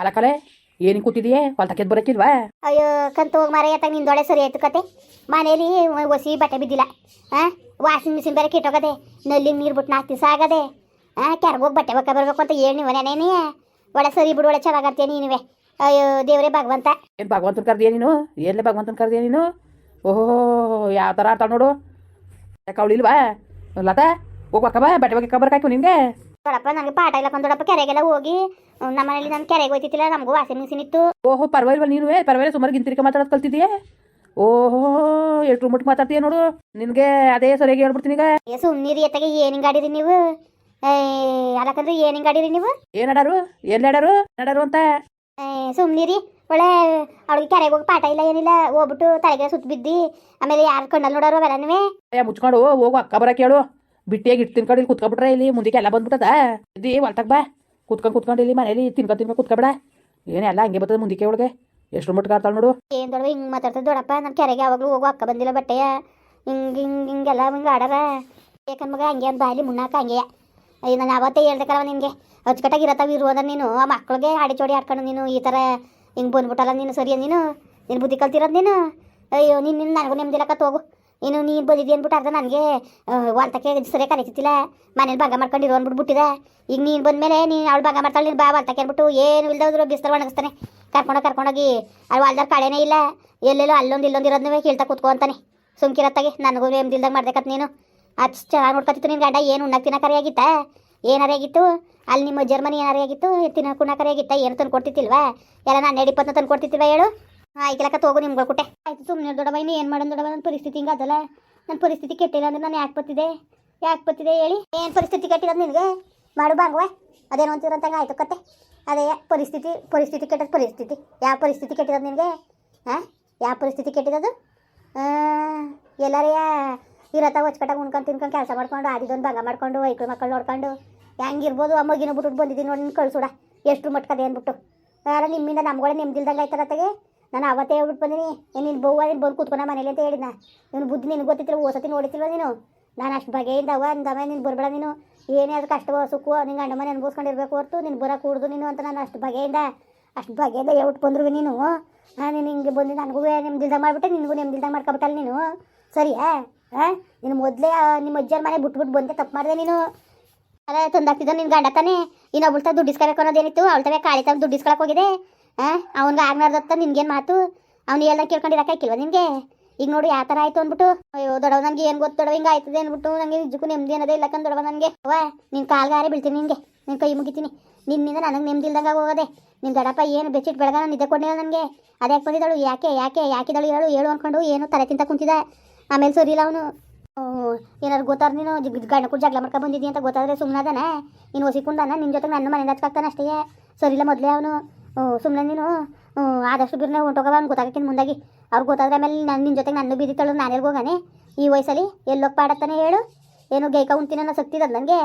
ಅಲ್ಲ ಕಲೆ ಏನಿಗೆ ಕೂತಿದೀಯೇ? ಹೊಲ ತಕ್ಕೆದ್ ಬರಕ್ಕಿಲ್ವಾ ಅಯ್ಯೋ ಕಂತು ಹೋಗಿ ಮಾರ ನಿನ್ ನಿಂದೊಳೆ ಸರಿ ಆಯ್ತು ಕತೆ. ಮನೇಲಿ ಒಸಿ ಬಟ್ಟೆ ಬಿದ್ದಿಲ್ಲ. ಹಾಂ ವಾಷಿಂಗ್ ಮಿಷಿನ್ ಬೇರೆ ಕಿಟ್ಟೋಗದೆ ನಲ್ಲಿ ನೀರು ಬಿಟ್ಟು ನಾಲ್ಕು ದಿವಸ ಆಗದೆ. ಹಾಂ ಕೆರಗೋಗಿ ಬಟ್ಟೆ ಬಕ್ಕ ಬರಬೇಕು ಅಂತ ಹೇಳಿ ನೀವು ನೆನೇನೇ ಒಳ್ಳೆ ಸರಿ ಬಿಡು ಒಳ್ಳೆ ಚೆನ್ನಾಗತ್ತೀಯ ನೀನುವೆ ಅಯ್ಯೋ ದೇವರೇ ಭಗವಂತ. ಏನು ಭಗವಂತನ ಕರ್ದಿಯ ನೀನು? ಎಲ್ಲೇ ಭಗವಂತನ ಕರ್ದಿಯ ನೀನು? ಓಹೋ ಯಾವ ಥರ ಆಡ್ತಾಳ ನೋಡು. ಯಾಕೆ ಅವಳಿಲ್ವಾ ಲತಾ ಹೋಗ್ಬೇಕ ಬಾ ಬಟ್ಟೆ ಬಗ್ಗೆ ಕಬರ್ ಕಾಯ್ತು ನಿನಗೆ ದೊಡ್ಡಪ್ಪ ನನಗೆ ಪಾಠ ಇಲ್ಲ ದೊಡ್ಡಪ್ಪ ಕೆರೆಗೆಲ್ಲ ಹೋಗಿ ನಮ್ಮ ಮನೇಲಿ ನಾನು ಕೆರೆಗೆ ಹೋಯ್ತಿತ್ತಿಲ್ಲ ನಮಗೂ ವಾಷಿಂಗ್ ಮಿಷಿನ್ ಇತ್ತು. ಓಹೋ ಪರವಾಗಿಲ್ಲ ನೀನು ಪರವಾಗಿಲ್ಲ ಸುಮಾರು ಗಿಂತಿರಿಕ ಮಾತಾಡೋದು ಕಲ್ತಿದೀಯಾ? ಓಹೋ ಎಷ್ಟು ಮುಟ್ಟು ಮಾತಾಡ್ತೀಯ ನೋಡು ನಿನಗೆ ಅದೇ ಸರಿಯಾಗಿ ಹೇಳ್ಬಿಡ್ತೀನಿ ಈಗ. ಏ ಸುಮ್ಮನಿರಿ ಎತ್ತಾಗೆ ಗಾಡಿ ರೀ ನೀವು? ಏ ಅಲ್ಲಕಂದ್ರೆ ಗಾಡಿ ರೀ ನೀವು? ಏನು ಆಡಾರು ಎಲ್ಲಿ ಆಡಾರು ಅಂತ? ಸುಮ್ಮನಿರಿ ಒಳ್ಳೆ ಅವಳಿಗೆ ಕೆರೆಗೆ ಹೋಗಿ ಪಾಠ ಇಲ್ಲ ಏನಿಲ್ಲ ಹೋಗ್ಬಿಟ್ಟು ತಲೆಗೆ ಸುತ್ತ ಬಿದ್ದಿ ಆಮೇಲೆ ಯಾರು ಕಣ್ಣಲ್ಲಿ ನೋಡೋರು ಅವೆಲ್ಲನೂ? ಏ ಮುಚ್ಕೊಂಡು ಹೋಗು ಅಕ್ಕ ಬರ ಕೇಳು ಬಿಟ್ಟಿಯಾಗಿ ಇಟ್ಟು ತಿನ್ಕೊಂಡು ಇಲ್ಲಿ ಕುತ್ಕೊಬಿಟ್ರೆ ಇಲ್ಲಿ ಮುಂದಕ್ಕೆ ಎಲ್ಲ ಬಂದ್ಬಿಟ್ಟದ. ಇದೇ ಹೊಲ್ಟಾಗ ಬಾ. ಕುತ್ಕೊಂಡು ಕುತ್ಕೊಂಡು ಇಲ್ಲಿ ಮನೇಲಿ ತಿನ್ಕೊಂಡು ತಿನ್ಕೊಂಡು ಕುತ್ಕೊಬೇಡ. ಏನೆಲ್ಲ ಹಂಗೆ ಬರ್ತದೆ ಮುಂದಕ್ಕೆ ಒಳಗೆ ಎಷ್ಟು ಮಟ್ಟ ಕಾರ್ತಾಳ ನೋಡು. ಏನು ದೊಡ್ಡ ಹಿಂಗೆ ಮಾತಾಡ್ತದೆ ದೊಡ್ಡಪ್ಪ ನನ್ನ ಕೆರೆಗೆ ಯಾವಾಗಲೂ ಹೋಗೋ ಅಕ್ಕ ಬಂದಿಲ್ಲ ಬಟ್ಟೆಯ. ಹಿಂಗೆ ಹಿಂಗೆ ಹಿಂಗೆಲ್ಲ ಹಿಂಗೆ ಆಡಾರ ಯಾಕಂದ್ ಮಗ ಹಂಗೆ ಅಂತ ಬಾಯಲ್ಲಿ ಮುನ್ನಾಕ ಹಂಗೆ. ಅಯ್ಯ ನಾನು ಅವತ್ತೇ ಹೇಳ್ದಕ್ಕಲ್ಲ ನಿನಗೆ. ಅಚ್ಚುಕಟ್ಟಾಗಿ ಇರತ್ತಾವ ಇರುವುದ ನೀನು. ಆ ಮಕ್ಳಿಗೆ ಆಡಿ ಚೋಡಿ ಆಡ್ಕೊಂಡು ನೀನು. ಈ ಥರ ಹಿಂಗೆ ಬಂದ್ಬಿಟ್ಟಲ್ಲ ನೀನು ಸರಿಯ ನೀನು? ನೀನು ಬುದ್ಧಿ ಕಲ್ತಿರೋದು ನೀನು? ಅಯ್ಯೋ, ನೀನು ನಿನ್ನ ನನಗೂ ನೆಮ್ಮದಿಲಕ್ಕ ಹೋಗು ನೀನು ನೀನು ಬಂದಿದ್ದಿ ಅಂದ್ಬಿಟ್ಟು ಅರ್ಧ ನನಗೆ ವಾಲ್ತಕ್ಕೆ ಸರಿಯಾಗಿ ಕರೀತಿಲ್ಲ ಮನೇಲಿ ಭಾಗ ಮಾಡ್ಕೊಂಡಿರೋ ಅಂದ್ಬಿಟ್ಟು ಬಿಟ್ಟಿದೆ. ಈಗ ನೀನು ಬಂದ ಮೇಲೆ ನೀನು ಅವಳು ಭಾಗ ಮಾಡ್ತಾಳೆ, ನೀನು ಬಾ ವಾಲ್ತಕ್ಕೆ ಅಂದ್ಬಿಟ್ಟು ಏನು ಇಲ್ದವ್ರು ಬಿಸ್ತರ ಒಣಗಿಸ್ತಾನೆ. ಕರ್ಕೊಂಡು ಕರ್ಕೊಂಡೋಗಿ ಅಲ್ಲಿ ವಾಲ್ದಾರ ಕಳೆನೇ ಇಲ್ಲ. ಎಲ್ಲೆಲ್ಲೋ ಅಲ್ಲೊಂದು ಇಲ್ಲೊಂದು ಇರೋದನ್ನೇ ಕೇಳ್ತಾ ಕೂತ್ಕೊ ಅಂತಾನೆ. ಸುಮ್ಕಿರತ್ತಾಗೆ. ನನಗೂ ದಿಲ್ದಾಗ ಮಾಡ್ಬೇಕಂತ ನೀನು. ಅಚ್ಚ ಚೆನ್ನಾಗಿ ನೋಡ್ಕೊತಿತ್ತು ನಿನ್ನ ಗಂಡ. ಏನು ಉಣ್ಣಕ್ಕೆ ತಿನ್ನಕರಿ ಏನಾರೇ ಆಗಿತ್ತು ಅಲ್ಲಿ ನಿಮ್ಮ ಜರ್ಮನಿ ಏನಾರೇ ಆಗಿತ್ತು ತಿನ್ನ ಕುಣ್ಣಕರಿ ಆಗಿತ್ತ ಏನು ತಂದು ಕೊಡ್ತಿತ್ತಿಲ್ವಾ ಎಲ್ಲ ನಾನು ಎಡಿಪತ್ನ ತಂದು ಕೊಡ್ತಿತ್ತಿಲ್ವಾ ಹೇಳು? ಆಯ್ಕೆಲಕ್ಕ ತಗೋ ನಿಮ್ಗೆ ಕೊಟ್ಟೆ. ಆಯ್ತು ಸುಮ್ಮನೆ ದೊಡ್ಡವ ಇನ್ನು ಏನು ಮಾಡೋಣ ದೊಡ್ಡವ ನನ್ನ ಪರಿಸ್ಥಿತಿ ಹಿಂಗೆ ಅದಲ್ಲ. ನನ್ನ ಪರಿಸ್ಥಿತಿ ಕೆಟ್ಟಿಲ್ಲ ಅಂದ್ರೆ ನಾನು ಯಾಕೆ ಬತ್ತಿದೆ ಯಾಕೆ ಬರ್ತಿದೆ ಹೇಳಿ? ಏನು ಪರಿಸ್ಥಿತಿ ಕೆಟ್ಟಿರೋದು ನಿನಗೆ? ಮಾಡು ಬಾಂಗುವ. ಅದೇನು ಅಂತೀರಂತಂಗೆ ಆಯ್ತು ಕತ್ತೆ ಅದೇ ಪರಿಸ್ಥಿತಿ ಪರಿಸ್ಥಿತಿ ಕೆಟ್ಟದ ಪರಿಸ್ಥಿತಿ. ಯಾವ ಪರಿಸ್ಥಿತಿ ಕೆಟ್ಟಿರೋದು ನಿನಗೆ? ಹಾಂ ಯಾವ ಪರಿಸ್ಥಿತಿ ಕೆಟ್ಟಿರೋದು? ಎಲ್ಲಾರೇ ಇರತ್ತ ಹೊಚ್ಕಟ್ಟಾಗ ಉಣ್ಕೊಂಡು ತಿನ್ಕೊಂಡು ಕೆಲಸ ಮಾಡ್ಕೊಂಡು, ಆದಿದೊಂದು ಭಾಗ ಮಾಡ್ಕೊಂಡು ಐಕ್ಳು ಮಕ್ಕಳು ನೋಡ್ಕೊಂಡು, ಹೆಂಗಿರ್ಬೋದು, ಆ ಮಗಿನ ಬಿಟ್ಬಿಟ್ಟು ಬಂದಿದ್ದೀನಿ ನೋಡಿ ಕಳ್ಸುಡ. ಎಷ್ಟು ಮಟ್ಕದೆ ಅಂದ್ಬಿಟ್ಟು. ಯಾರ ನಿಮ್ಮಿಂದ ನಮ್ಗಳೇ ನೆಮ್ಮದಿಲ್ದಂಗೆ ಆಯ್ತಾರತ್ತಾಗೆ ನಾನು ಅವತ್ತೇ ಹೇಳ್ಬಿಟ್ಟು ಬಂದಿನಿ, ಏನು ನಿನ್ನ ಬಹುವ ನೀನು ಬಂದು ಕೂತ್ಕೊಂಡ ಮನೇಲಿ ಅಂತ ಹೇಳಿದ್ನ. ನೀನು ಬುದ್ಧಿ ನಿನಗೆ ಗೊತ್ತಿತ್ತಿಲ್ಲ ಓಸತಿ ನೋಡಿತಿಲ್ವ ನೀನು? ನಾನು ಅಷ್ಟು ಬಗೆಯಿಂದ ಅವ ಅಂದವ ನೀನು ಬರಬೇಡ ನೀನು. ಏನೇ ಅದು ಕಷ್ಟವೋ ಸುಖವೋ ನಿಂಗೆ ಗಂಡ ಮನೆ ಅನ್ಬೋಸ್ಕೊಂಡಿರ್ಬೇಕು ಹೊರತು, ನೀನು ಬರೋ ಕೂಡ್ದು ನೀನು ಅಂತ ನಾನು ಅಷ್ಟು ಬಗೆಯಿಂದ ಅಷ್ಟು ಬಗೆಯಿಂದ ಹೇಳ್ಬಿಟ್ಟು ಬಂದ್ರು ನೀನು. ನಾನು ನೀನು ಹಿಂಗೆ ಬಂದು ನನಗೂ ನೆಮ್ಮದಿಲ್ದಂಗೆ ಮಾಡಿಬಿಟ್ಟೆ, ನಿನಗೂ ನೆಮ್ಮದಿಲ್ದಂಗೆ ಮಾಡ್ಕೊಬಿಟ್ಟಲ್ಲ ನೀನು. ಸರಿಯಾ ಹಾಂ ನೀನು ಮೊದಲೇ ನಿಮ್ಮ ಅಜ್ಜರ ಮನೆ ಬಿಟ್ಬಿಟ್ಟು ಬಂದೆ, ತಪ್ಪು ಮಾಡಿದೆ ನೀನು. ಅದೇ ತಂದಾಗ್ತಿದ್ದ ನಿನ್ನ ಗಂಡ ತಾನೆ ಇನ್ನೊಬ್ಳು ದುಡ್ಡು ಇಸ್ಕೊಬೇಕು ಅನ್ನೋದೇನಿತ್ತು, ಅವಳ ತವೆ ಕಾಳಿ ತಂದು ದುಡ್ಡು ಇಸ್ಕೊಳಕ್ಕೆ ಹೋಗಿದೆ ಹಾಂ? ಅವ್ನಿಗೆ ಆಗ್ನಾರ್ದತ್ತ ನಿನ್ಗೇನು ಮಾತು? ಅವ್ನು ಹೇಳ್ದಂಗೆ ಕೇಳ್ಕೊಂಡಿರಕ್ಕಾಕಿಲ್ವ ನಿನಗೆ? ಈಗ ನೋಡು ಯಾವ ಥರ ಆಯ್ತು ಅಂದ್ಬಿಟ್ಟು, ಅಯ್ಯೋ ದೊಡವ ನನಗೆ ಏನು ಗೊತ್ತು ದೊಡವ ಹಿಂಗೆ ಆಯ್ತದೆ ಅಂದ್ಬಿಟ್ಟು ನನಗೆ ನಿಜಕ್ಕೂ ನೆಮ್ಮದಿ ಅನ್ನೋದೇ ಇಲ್ಲ ಕಂದ್ ದೊಡವ ನನಗೆ ಅವ ನಿನ್ನ ಕಾಲ್ಗಾರೆ ಬೀಳ್ತೀನಿ ನಿನಗೆ ನಿನ್ನ ಕೈ ಮುಗಿತೀನಿ. ನಿನ್ನಿಂದ ನನಗೆ ನೆಮ್ಮದಿ ಇಲ್ದಂಗೆ ಹೋಗೋದೆ ನಿನ್ನ ದೊಡ್ಡಪ್ಪ ಏನು ಬೆಚ್ಚಿಟ್ಟು ಬೆಳಗಾನ ನಿದ್ದೆ ಕೊಟ್ಟಿಲ್ಲ ನನಗೆ ಅದ್ಯಾಕೆ ಬಂದಿದ್ದಾಳು? ಯಾಕೆ ಯಾಕೆ ಯಾಕಿದಳು ಹೇಳು ಹೇಳು ಅಂದ್ಕೊಂಡು ಏನು ತಲೆ ತಿಂತ ಕುಂತಿದ್ದ? ಆಮೇಲೆ ಸರಿ ಇಲ್ಲ ಅವನು. ಏನಾದ್ರು ಗೊತ್ತಾರ ನೀನು ಗಂಡ ಕೂಡ ಜಗಳ ಮಾಡ್ಕೊಂಡು ಬಂದಿದ್ದೀನಿ ಅಂತ ಗೊತ್ತಾದ್ರೆ ಸುಮ್ಮನದಾನ ನೀನು ಹೊಸಿಕೊಂಡಾನ ನಿನ್ನ ಜೊತೆ ನನ್ನ ಮನೆಯಿಂದ ಹಚ್ಕಾಗ್ತಾನೆ ಅಷ್ಟೇ. ಸರಿಲ್ಲ ಮೊದಲೇ ಅವನು. ಸುಮ್ಮನೆ ನೀನು ಆದಷ್ಟು ಬಿರ್ನೆ ಹೊಂಟೋಗವ ಅವ್ನು ಗೊತ್ತಾಗಕ್ಕಿಂತ ಮುಂದಾಗಿ. ಅವ್ರಿಗೆ ಗೊತ್ತಾದ್ರೆ ಆಮೇಲೆ ನಾನು ನಿನ್ನ ಜೊತೆಗೆ ನನ್ನ ಬಿದ್ದಿತ್ತಳು ನಾನು ಎಲ್ಗೋಗಾನೆ ಈ ವಯಸ್ಸಲ್ಲಿ ಎಲ್ಲೋಗಿ ಪಾಡತ್ತಾನೆ ಹೇಳು? ಏನು ಗೈಕ ಉಂಟಿನ ಅನ್ನೋ ನನಗೆ?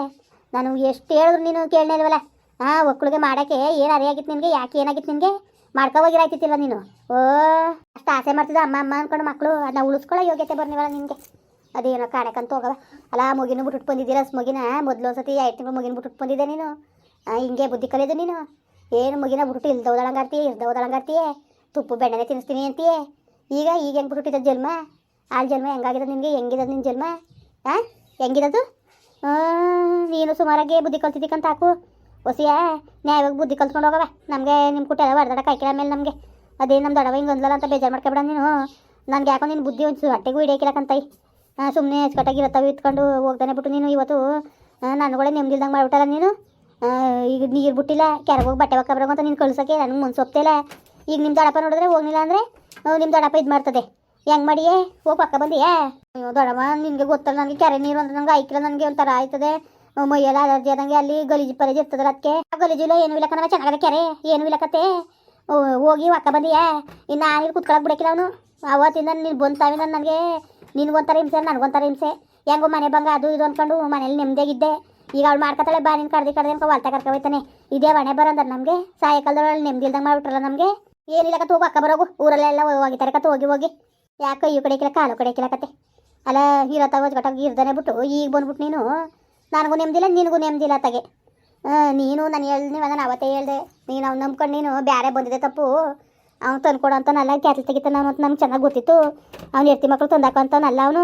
ನಾನು ಎಷ್ಟು ಹೇಳಿದ್ರು ನೀನು ಕೇಳನೇ ಇಲ್ವಲ್ಲ? ಹಾಂ ಒಕ್ಕಳಿಗೆ ಮಾಡೋಕ್ಕೆ ಏನು ಅರಿಯಾಗಿತ್ತು ನಿನಗೆ? ಯಾಕೆ ಏನಾಗಿತ್ತು ನಿನಗೆ? ಮಾಡ್ಕೊ ಹೋಗಿರಾಯ್ತಿತ್ತಿಲ್ಲ ನೀನು? ಓ, ಅಷ್ಟು ಆಸೆ ಮಾಡ್ತಿದ್ದ ಅಮ್ಮ ಅಮ್ಮ ಅಂದ್ಕೊಂಡು ಮಕ್ಕಳು ಅದನ್ನ ಉಳಿಸ್ಕೊಳ್ಳೋ ಯೋಗ್ಯತೆ ಬರ್ನಿವಲ್ಲ ನಿನಗೆ? ಅದೇನೋ ಕಾಣಕ್ಕಂತ ಹೋಗವ ಅಲ್ಲ ಆ ಬಿಟ್ಟು ಬಂದಿದ್ದೀರಾ ಮಗಿನ? ಮೊದಲು ಐದು ಎರಡು ತಿಂಗಳು ಮುಗಿನ ಬಿಟ್ಟು ಬಂದಿದ್ದೆ ನೀನು. ಹಿಂಗೆ ಬುದ್ಧಿ ಕಲಿಯೋದು ನೀನು. ಏನು ಮಗಿನ ಬಿಟ್ಟು ಇಲ್ದವದಳಂಗಾಡ್ತೀಯ ಇಲ್ದವದಳಂಗಾಡ್ತೀಯ ತುಪ್ಪ ಬೆಣ್ಣೆನೆ ತಿನ್ನಿಸ್ತೀನಿ ಅಂತೀಯ? ಈಗ ಈಗ ಹೆಂಗೆ ಬಿಟ್ಬಿಟ್ಟಿದ್ದ ಜನ್ಮ? ಆ ಜನ್ಮ ಹೆಂಗಾಗಿದೆ ನಿನಗೆ? ಹೆಂಗಿದೆ ನಿನ್ನ ಜನ್ಮ? ಹಾಂ ಹೆಂಗಿದದು? ನೀನು ಸುಮಾರಾಗಿ ಬುದ್ಧಿ ಕಲ್ತಿದ್ದಕ್ಕಂತ ಹಾಕು. ಹೊಸಿಯ ನ್ಯಾಯವಾಗಿ ಬುದ್ಧಿ ಕಲ್ತ್ಕೊಂಡು ಹೋಗವ ನಮಗೆ ನಿಮ್ಮ ಕುಟ್ಟ ಹೊಡೆದಾಡ ಕಾಯ್ಕಿಲ್ಲ ಮೇಲೆ ನಮಗೆ. ಅದೇ ನಮ್ಮ ದೊಡವ ಹಿಂಗೆ ಒಂದಲ್ಲ ಅಂತ ಬೇಜಾರು ಮಾಡ್ಕೊಬೇಡ ನೀನು. ನನಗೆ ಯಾಕೋ ನಿನ್ನ ಬುದ್ಧಿ ಒಂದು ಹೊಟ್ಟೆಗೂ ಹಿಡಿಯಕ್ಕಿಲ್ಲಕಂತೈ ಸುಮ್ಮನೆ ಅಚ್ಚುಕಟ್ಟಾಗಿರತ್ತವೆ ಇತ್ಕೊಂಡು ಹೋಗ್ತಾನೆ ಬಿಟ್ಟು ನೀನು ಇವತ್ತು. ನನಗಳೇ ನೆಮ್ಮದಿಲ್ದಂಗೆ ಮಾಡ್ಬಿಟ್ಟಲ್ಲ ನೀನು. ಈಗ ನೀರು ಬಿಟ್ಟಿಲ್ಲ ಕೆರೆಗೆ ಹೋಗಿ ಬಟ್ಟೆ ಒಕ್ಕ ಅಂತ ನೀನು ಕಳ್ಸೋಕೆ ನನಗೆ ಮುಂದೆ ಒಪ್ತಿಲ್ಲ ಈಗ ನಿಮ್ಮ ದೊಡ್ಡಪ್ಪ ನೋಡಿದ್ರೆ ಹೋಗಲಿಲ್ಲ ಅಂದರೆ ನಿಮ್ಮ ದೊಡ್ಡಪ್ಪ ಇದು ಮಾಡ್ತದೆ. ಹೆಂಗೆ ಮಾಡಿಯೇ? ಹೋಗಿ ಪಕ್ಕ ಬಂದಿಯಾ? ಅಯ್ಯೋ ದೊಡ್ಡಮ್ಮ ನಿನಗೆ ಗೊತ್ತಲ್ಲ ನನಗೆ ಕೆರೆ ನೀರು ಅಂದ್ರೆ ನಂಗೆ ಐಕ್ರೆ ನನಗೆ ಒಂಥರ ಆಯ್ತದೆ. ಆ, ಮೈಯೆಲ್ಲ ಅಲರ್ಜಿ ಆದಂಗೆ ಅಲ್ಲಿ ಗಲೀಜು ಪರಿಜ್ ಇರ್ತದಲ್ಲ ಅದಕ್ಕೆ ಆ ಗಲೀಜಿಲ್ಲ ಏನು ಇಲ್ಲ ಕಣವ ಚೆನ್ನಾಗದ ಕೆರೆ ಏನು ಇಲ್ಲಕತ್ತೆ ಹೋಗಿ ಒಕ್ಕ ಬಂದಿಯಾ? ಇನ್ನು ನಾನಿಲ್ಲಿ ಕುತ್ಕೊಳಕ್ಕೆ ಬಿಡಕಿಲ್ಲ ಅವನು. ಅವತ್ತಿಂದ ನೀನು ಬಂತಾವಿನ ನನಗೆ. ನಿನಗೊಂಥರ ಹಿಂಸೆ ನನಗೊಂಥರ ಹಿಂಸೆ. ಹೆಂಗೋ ಮನೆ ಬಂಗ ಅದು ಇದು ಅಂದ್ಕೊಂಡು ಮನೇಲಿ ನೆಮ್ಮದಿಯಾಗಿದ್ದೆ ಈಗ ಅವ್ಳು ಮಾಡ್ಕೊತಾಳೆ ಬಾ ನೀನು ಕಡ್ದು ಕಡ್ದು ಅನ್ಕೊ ಹೊಲ್ತ ಕರ್ಕೊ ಹೋಯ್ತಾನೆ. ಇದೇ ಒಣೆ ಬರಂದ್ರೆ ನಮಗೆ ಸಾಯಂಕಾಲದೊಳಗೆ ನೆಮ್ಮದಿ ಮಾಡಿಬಿಟ್ರಲ್ಲ ನಮಗೆ. ಏನಿಲ್ಲ ಕತ್ತು ಹೋಗಿ, ಅಕ್ಕ ಬರೋಗು ಊರಲ್ಲೆಲ್ಲ ಹೋಗಿತಾರೆ ಕತ್ತು ಹೋಗಿ ಹೋಗಿ. ಯಾಕೆ ಈ ಕಡೆ ಕಿಲ್ಲ ಕಾಲು ಕಡೆ ಕತೆ ಅಲ್ಲ ಇರತ್ತ ಹೊಜ್ಗಟ್ಟಾಗ ಇರ್ದಾನೆ ಬಿಟ್ಟು, ಈಗ ಬಂದ್ಬಿಟ್ಟು ನೀನು. ನನಗೂ ನೆಮ್ಮದಿಲ್ಲ ನಿನಗೂ ನೆಮ್ಮದಿಲ್ಲ ತಗೆ. ನೀನು ನಾನು ಹೇಳ್ದೆ ನಾನು ಅವತ್ತೇ ಹೇಳ್ದೆ. ನೀನು ಅವ್ನು ನಂಬ್ಕೊಂಡು ನೀನು ಬೇರೆ ಬಂದಿದೆ ತಪ್ಪು. ಅವ್ನು ತಂದ್ಕೊಡು ಅಂತ ನಲ್ಲ ಕ್ಯಾಟ್ಲ್ ತೆಗಿತಾನ ಮತ್ತು ನಮ್ಗೆ ಚೆನ್ನಾಗಿ ಗೊತ್ತಿತ್ತು. ಅವ್ನು ಎರ್ತಿ ಮಕ್ಳು ತಂದಾಕಂತನಲ್ಲ ಅವನು.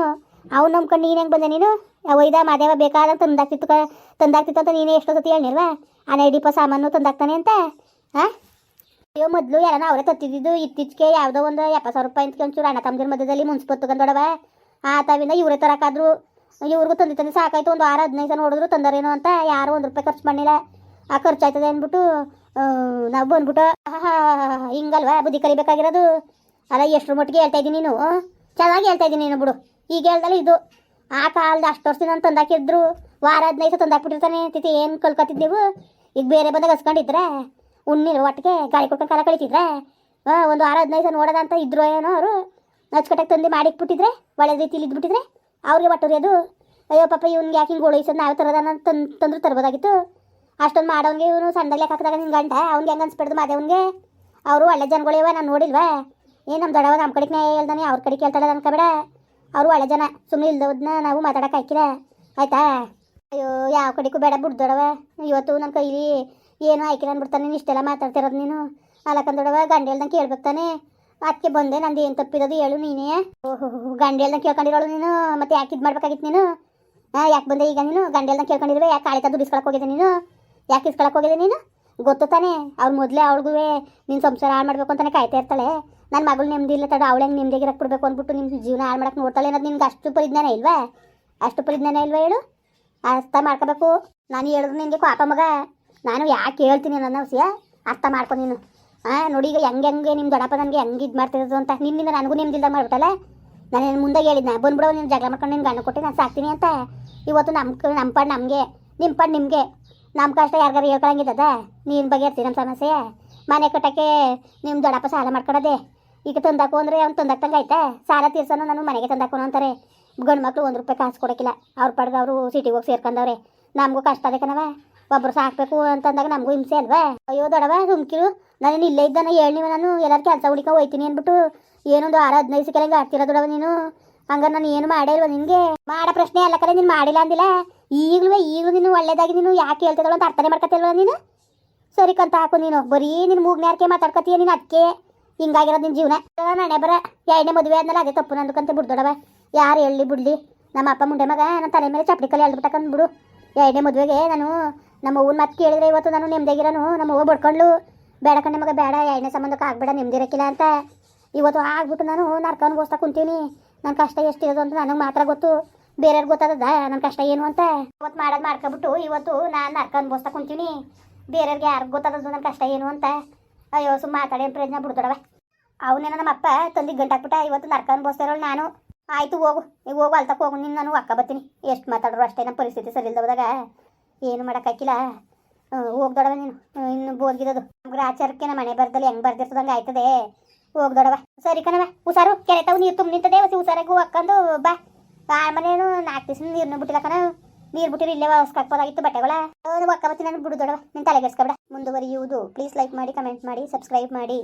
ಅವ್ನು ನಂಬ್ಕೊಂಡು ನೀನು ಹೆಂಗೆ ಬಂದೆ ನೀನು? ಒಯ್ದ ಮಾದೇವ ಬೇಕಾದ ತಂದಾಕ್ತಿತ್ತು ಕ ತಂದಾಕ್ತಿತ್ತು ಅಂತ ನೀನೇ ಎಷ್ಟೋ ಸತಿ ಹೇಳ್ನಿಲ್ವಾ ಆ ನೈಡಿಪ ಸಾಮಾನು ತಂದಾಕ್ತಾನೆ ಅಂತ. ಹಾಂ ಅಯ್ಯೋ, ಮೊದಲು ಯಾರನ್ನ ಅವರೇ ತತ್ತಿದ್ದು ಇತ್ತೀಚೆಗೆ ಯಾವುದೋ ಒಂದು ಎಪ್ಪತ್ತು ಸಾವಿರ ರೂಪಾಯಿ ಅಂತ ಒಂಚೂರು ಅಣ್ಣ ತಮ್ಮದಿರ ಮಧ್ಯದಲ್ಲಿ ಮುನ್ಸ್ಪತ್ತುಕೊಂಡೋಡವ ಆ ತಾವಿಂದ ಇವರೇ ತರಕಾದ್ರು, ಇವ್ರಿಗೂ ತಂದು ಸಾಕಾಯ್ತು, ಒಂದು ವಾರ ಹದಿನೈದು ಸಾವಿರ ನೋಡಿದ್ರು ತಂದರೇನೋ ಅಂತ. ಯಾರು ಒಂದು ರೂಪಾಯಿ ಖರ್ಚು ಮಾಡಿಲ್ಲ ಆ ಖರ್ಚು ಆಯ್ತದೆ ಅಂದ್ಬಿಟ್ಟು ನಾವು ಬಂದ್ಬಿಟ್ಟು ಹಿಂಗಲ್ವಾ, ಬುದ್ಧಿ ಕಲಿಬೇಕಾಗಿರೋದು? ಅಲ್ಲ ಎಷ್ಟು ಮಟ್ಟಿಗೆ ಹೇಳ್ತಾ ಇದ್ದೀನಿ ನೀನು? ಚೆನ್ನಾಗಿ ಹೇಳ್ತಾ ಇದ್ದೀನಿ ನೀನು ಬಿಡು. ಈಗ ಹೇಳ್ದಲ್ಲ ಇದು. ಆ ಕಾಲದ ಅಷ್ಟು ವರ್ಷದಿಂದ ನಾನು ತಂದಾಕಿದ್ರು ವಾರ ಹದಿನೈದು ಸಹ ತಂದಾಕ್ಬಿಟ್ಟಿರ್ತಾನೆ ತಿತಿ ಏನು ಕಲ್ಕೊತಿದ್ದೆವು ಈಗ ಬೇರೆ ಬಂದಾಗ ಹಸ್ಕೊಂಡಿದ್ರೆ ಉಣ್ಣಿಲ್ಲ ಒಟ್ಟಿಗೆ ಗಾಳಿ ಕೊಡ್ಕೊಂಡು ಕಾಲ ಕಳಿತಿದ್ರೆ ಒಂದು ವಾರ ಹದಿನೈದು ಸಲ ನೋಡೋದ ಅಂತ ಇದ್ರು ಏನೋ ಅವರು. ನಚ್ಕಟ್ಟಾಗಿ ತಂದು ಮಾಡಿಕ್ಬಿಟ್ಟಿದ್ರೆ ಒಳ್ಳೆ ರೀತಿಲಿ ಇದ್ಬಿಟ್ಟಿದ್ರೆ, ಅವ್ರಿಗೆ ಒಟ್ಟುರಿ ಅದು ಅಯ್ಯೋ ಪಾಪ ಇವ್ನಿಗೆ ಯಾಕೆ ಹಿಂಗೆ ಗೋಳಿಸೋದು ನಾವು ತರೋದನ್ನ ತಂದು, ತಂದ್ರು ತರ್ಬೋದಾಗಿತ್ತು. ಅಷ್ಟೊಂದು ಮಾಡೋನ್ಗೆ ಇವನು ಸಣ್ಣದಾಗ ಹಾಕಿದಾಗ ನಿನ್ನ ಗಂಟ ಅವ್ನಿಗೆ ಹೆಂಗೆ ಅನ್ಸ್ಬಿಡ್ದು ಮಾದೇವನ್ಗೆ. ಅವರು ಒಳ್ಳೆ ಜನಗಳಿವೆ, ನಾನು ನೋಡಿಲ್ವಾ. ಏನು ನಮ್ಮ ದೊಡ್ಡವ ನಮ್ಮ ಕಡೆಗೆ ಹೇಳ್ದಾನೆ, ಅವ್ರ ಕಡೆ ಕೇಳ್ತಾಳೆ ಅನ್ಕೋಬೇಡ ಅವರು ಒಳ್ಳೆ ಜನ ಸುಮ್ಮನೆ ಇಲ್ದವ್ದನ್ನ ನಾವು ಮಾತಾಡಕ್ಕೆ ಹಾಕಿರ. ಆಯ್ತಾ? ಅಯ್ಯೋ, ಯಾವ ಕಡೆಗೂ ಬೇಡ ಬಿಡ್ದೊಡವ. ಇವತ್ತು ನನ್ನ ಕೈಲಿ ಏನು ಹಾಕಿರ ಅಂದ್ಬಿಡ್ತಾನೆ, ನೀನು ಇಷ್ಟೆಲ್ಲ ಮಾತಾಡ್ತಿರೋದು ನೀನು. ಅಲಕಂದೊಡವ ದೊಡವ ಗಂಡ ಹೇಳ್ದಂಗೆ ಕೇಳ್ಬೇಕು ತಾನೆ. ಅದಕ್ಕೆ ಬಂದೆ, ನಂದು ಏನು ತಪ್ಪಿರೋದು ಹೇಳು ನೀನೇ. ಓಹೋ, ಗಂಡ ಹೇಳ್ದಂಗೆ ಕೇಳ್ಕೊಂಡಿರೋಳು ನೀನು, ಮತ್ತೆ ಯಾಕೆ ಇದು ಮಾಡ್ಬೇಕಾಗಿತ್ತು ನೀನು? ಹಾಂ ಯಾಕೆ ಬಂದೆ ಈಗ ನೀನು? ಗಂಡ ಹೇಳ್ದಂಗೆ ಕೇಳ್ಕೊಂಡಿರುವೆ ಯಾಕೆ ಕಾಳಿತ ದುಡ್ಡು ಹೋಗಿದ್ದೆ ನೀನು? ಯಾಕೆ ಇಸ್ಕೊಳಕ್ಕೆ ಹೋಗಿದೆ ನೀನು? ಗೊತ್ತು ತಾನೆ? ಅವ್ರು ಮೊದಲೇ ಅವ್ಳಿಗೂ ನಿನ್ನ ಸಂಸಾರ ಹಾಳು ಮಾಡಬೇಕು ಅಂತಾನೆ ಕಾಯ್ತಾ ಇರ್ತಾಳೆ. ನನ್ನ ಮಗಳು ನೆಮ್ಮದಿ ಇಲ್ಲ ತಡ, ಅವಳು ನೆಮ್ಮದಿಗೆ ನೆಮ್ಮದಿಯಾಗಿರಕ್ಕೆ ಕೊಡಬೇಕು ಅಂದ್ಬಿಟ್ಟು ನಿಮ್ಮ ಜೀವನ ಹಾಳು ಮಾಡಕ್ಕೆ ನೋಡ್ತಾಳೆ ಅನ್ನೋದು ನಿನ್ಗೆ ಅಷ್ಟು ಪರಿಜ್ಞಾನ ಇಲ್ವ? ಅಷ್ಟು ಪರಿಜ್ಞಾನ ಇಲ್ವ ಹೇಳು? ಅರ್ಥ ಮಾಡ್ಕೋಬೇಕು. ನಾನು ಹೇಳಿದ್ರು ನಿನಗೆ ಪಾಪ ಮಗ. ನಾನು ಯಾಕೆ ಹೇಳ್ತೀನಿ ನನ್ನ ವಿಷಯ ಅರ್ಥ ಮಾಡ್ಕೊ ನೀನು. ಹಾಂ ನೋಡಿ ಈಗ ಹೆಂಗೆ ಹೆಂಗೆ ನಿಮ್ಮ ದೊಡ್ಡಪ್ಪ ನನಗೆ ಹೆಂಗೆ ಇದು ಮಾಡ್ತಿರೋದು ಅಂತ. ನಿನ್ನಿಂದ ನನಗೂ ನಿಮ್ದಿಲ್ದಾಗ ಮಾಡ್ಬಿಟ್ಟಲ್ಲ? ನಾನು ಮುಂದೆ ಹೇಳಿದ್ನ. ಬಂದ್ಬಿಡೋ ನೀನು ಜಗಳ ಮಾಡ್ಕೊಂಡು ನಿನ್ನ ಗಂಡ ಕೊಟ್ಟು ನಾನು ಸಾಕ್ತೀನಿ ಅಂತ. ಇವತ್ತು ನಮ್ಮ ನಮ್ಮ ಪಾಡು ನಮಗೆ ನಿಮ್ಮ ಪಾಡು ನಿಮಗೆ. ನಮ್ಮ ಕಷ್ಟ ಯಾರಿಗಾರ ಹೇಳ್ಕೊಳಂಗಿದ್ದದ? ನೀನು ಬಗ್ಗೆ ನಮ್ಮ ಸಮಸ್ಯೆ. ಮನೆ ಕಟ್ಟಕ್ಕೆ ನಿಮ್ಮ ದೊಡ್ಡಪ್ಪ ಸಾಲ ಮಾಡ್ಕೊಡೋದೆ. ಈಗ ತಂದಾಕು ಅಂದರೆ ಅವ್ನು ತಂದಾಕ್ತಂಗೆ ಆಯ್ತಾ? ಸಾಲ ತೀರ್ಸೋನು ನಾನು ಮನೆಗೆ ತಂದಾಕೋನು ಅಂತಾರೆ. ಗಂಡು ಮಕ್ಕಳು ಒಂದು ರೂಪಾಯಿ ಕಾಸು ಕೊಡೋಕ್ಕಿಲ್ಲ. ಅವ್ರ ಪಡೆದವರು ಸಿಟಿಗೆ ಹೋಗಿ ಸೇರ್ಕೊಂಡವ್ರೆ. ನಮಗೂ ಕಷ್ಟ ಅದಕ್ಕನವ ಒಬ್ಬರು ಸಾಕ್ಬೇಕು ಅಂತಂದಾಗ ನಮಗೂ ಹಿಂಸೆ ಅಲ್ವಾ? ಅಯ್ಯೋ ದೊಡವ ಸುಮ್ಕಿರು. ನಾನು ಇಲ್ಲೇ ಇದ್ದಾನೆ ಹೇಳಿವ ನಾನು ಎಲ್ಲರೂ ಕೆಲಸ ಹುಡುಕ ಹೋಯ್ತೀನಿ ಅಂದ್ಬಿಟ್ಟು ಏನೊಂದು ಆರು ಹದಿನೈದು ಸಿಕ್ಕಲ್ಲ ಆಡ್ತಿರೋ ದೊಡವ ನೀನು. ಹಂಗಾರೆ ನಾನು ಏನು ಮಾಡೇ ಇಲ್ವ ನಿನಗೆ? ಮಾಡೋ ಪ್ರಶ್ನೆ ಅಲ್ಲ ಕರೆ, ನೀನು ಮಾಡಿಲ್ಲ ಅಂದಿಲ್ಲ. ಈಗಲೂ ಈಗಲೂ ನೀನು ಒಳ್ಳೇದಾಗಿ ನೀನು ಯಾಕೆ ಹೇಳ್ತಿದ್ದಳು ಅಂತ ಅರ್ಥನೇ ಮಾಡ್ಕೊತಿಲ್ವ ನೀನು? ಸರಿ ಕಂತ, ಹಾಕು ನೀನು. ಬರೀ ನಿನ್ನ ಮೂಗ್ನ್ಯಾರ್ಕೆ ಮಾತಾಡ್ಕೊತೀಯ ನೀನು ಅದಕ್ಕೆ ಹಿಂಗಾಗಿರೋದು ನಿನ್ನ ಜೀವನ. ನಾಳೆ ಬರ. ಎರಡನೇ ಮದುವೆ ಆದ್ಮೇಲೆ ಅದೇ ತಪ್ಪು ನಂದುಕಂತ ಬಿಡ್ದೊಡವ. ಯಾರು ಹೇಳಿ ಬಿಡ್ಲಿ? ನಮ್ಮ ಅಪ್ಪ ಮುಂಡೆ ಮಗ, ನನ್ನ ತಲೆ ಮೇಲೆ ಚಪ್ಪಡಿ ಕಲಿ ಎಳ್ದ್ಬಿಟ್ಟಕಂದ್ ಬಿಡು. ಎರಡನೇ ಮದುವೆಗೆ ನಾನು ನಮ್ಮ ಅವ್ವನ ಮತ್ತೆ ಕೇಳಿದ್ರೆ ಇವತ್ತು ನಾನು ನೆಮ್ಮದಿಗಿರೋನು ನಮ್ಮ ಅವ್ವ ಬಡ್ಕೊಂಡ್ಲು ಬೇಡ ಕಣ್ಣೆ ಮಗ, ಬೇಡ. ಎರಡನೇ ಸಂಬಂಧಕ್ಕೆ ಆಗ್ಬೇಡ ನೆಮ್ಮದಿರಕ್ಕಿಲ್ಲ ಅಂತ. ಇವತ್ತು ಆಗ್ಬಿಟ್ಟು ನಾನು ನರ್ಕನ್ಗೋಸ್ತಾ ಕುಂತೀನಿ. ನನ್ನ ಕಷ್ಟ ಎಷ್ಟಿರೋದು ಅಂತ ನನಗೆ ಮಾತ್ರ ಗೊತ್ತು. ಬೇರೆಯವ್ರಿಗೆ ಗೊತ್ತದ ನನ್ನ ಕಷ್ಟ ಏನು ಅಂತ? ಇವತ್ತು ಮಾಡೋದು ಮಾಡ್ಕೊಬಿಟ್ಟು ಇವತ್ತು ನಾನು ನರ್ಕ ಅನ್ಭವಿಸ್ತಾ ಕುಂತೀನಿ. ಬೇರೆಯವ್ರಿಗೆ ಯಾರಿಗೆ ಗೊತ್ತಾದದ್ದು ನನ್ನ ಕಷ್ಟ ಏನು ಅಂತ? ಅಯ್ಯೋ, ಸುಮ್ಮ ಮಾತಾಡಿ ಪ್ರಯತ್ನ ಬಿಡ್ದೊಡವ. ಅವನೇನ ನಮ್ಮ ಅಪ್ಪ ತಂದಿ ಗಂಟಾಕ್ಬಿಟ್ಟ ಇವತ್ತು ನರ್ಕ ಅನ್ಬೋಸ್ತಾರೋಳು ನಾನು. ಆಯ್ತು, ಹೋಗು. ಈಗ ಹೋಗು ಅಲ್ತಕ್ಕೆ ಹೋಗು. ನಿನ್ನ ನಾನು ಅಕ್ಕ ಬರ್ತೀನಿ. ಎಷ್ಟು ಮಾತಾಡ್ರು ಅಷ್ಟೇ ನಮ್ಮ ಪರಿಸ್ಥಿತಿ ಸರಿ ಇಲ್ದವದಾಗ ಏನು ಮಾಡೋಕ್ಕಾಗಿಲ್ಲ ಹೋಗ್ದೊಡವ ನೀನು. ಇನ್ನು ಬೋದ್ಗಿದದು. ನಮ್ಗೆ ಆಚಾರಕ್ಕೆ ನಮ್ಮ ಮನೆ ಬರ್ದಲ್ಲಿ ಹೆಂಗೆ ಬರ್ದಿರ್ತದಂಗೆ ಆಯ್ತದೆ. ಹೋಗ್ದೊಡವ ಸರಿ ಕಣವ ಹುಷಾರು. ಕೆರೆ ತಾವು ನೀರು ತುಂಬ ನಿಂತದೆ. ಹುಸಿ ಹುಷಾರಾಗು ಹಾಕೊಂಡು ಬಾ. ಆ ಮನೇನು ನಾಲ್ಕು ದಿವಸ ನೀರನ್ನು ಬಿಟ್ಟಿಲ್ಲ ಕಣ. ನೀರು ಬಿಟ್ಟಿರಿ ಇಲ್ಲೇ ಹೊಸ್ಕಾಕ್ಬೋದಾಗಿತ್ತು ಬಟ್ಟೆಗಳ. ಒಕ್ಕ ಬತ್ತಿ ನಾನು ಬಿಡು ದೊಡವ ನಿನ್ನ ತಲೆಗೆಡ್ಸ್ಕೊಬೇಡ ಮುಂದುವರಿಯುವುದು. ಪ್ಲೀಸ್ ಲೈಕ್ ಮಾಡಿ ಕಮೆಂಟ್ ಮಾಡಿ ಸಬ್ಸ್ಕ್ರೈಬ್ ಮಾಡಿ.